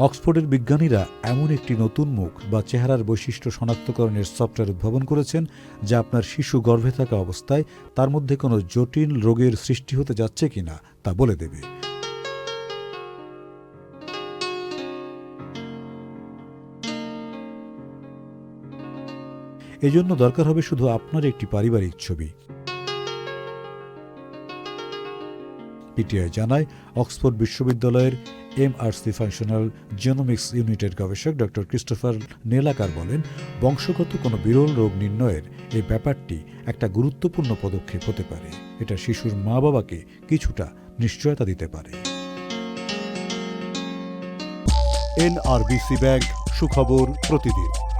অক্সফোর্ডের বিজ্ঞানীরা এমন একটি নতুন মুখ বা চেহারার বৈশিষ্ট্য শনাক্তকরণের সফটওয়্যার উদ্ভাবন করেছেন যা আপনার শিশু গর্ভে থাকা অবস্থায় তার মধ্যে কোনো জটিল রোগের সৃষ্টি হতে যাচ্ছে কিনা তা বলে দেবে। এজন্য দরকার হবে শুধু আপনার একটি পারিবারিক ছবি। পিটিআই জানায়, অক্সফোর্ড বিশ্ববিদ্যালয়ের এমআরসি ফাংশনাল জেনোমিক্স ইউনিটের গবেষক ডক্টর ক্রিস্টোফার নেলাকার বলেন, বংশগত কোনো বিরল রোগ নির্ণয়ের এই ব্যাপারটি একটা গুরুত্বপূর্ণ পদক্ষেপ হতে পারে। এটা শিশুর মা বাবাকে কিছুটা নিশ্চয়তা দিতে পারে। এনআরবিসি ব্যাংক সুখবর প্রতিদিন।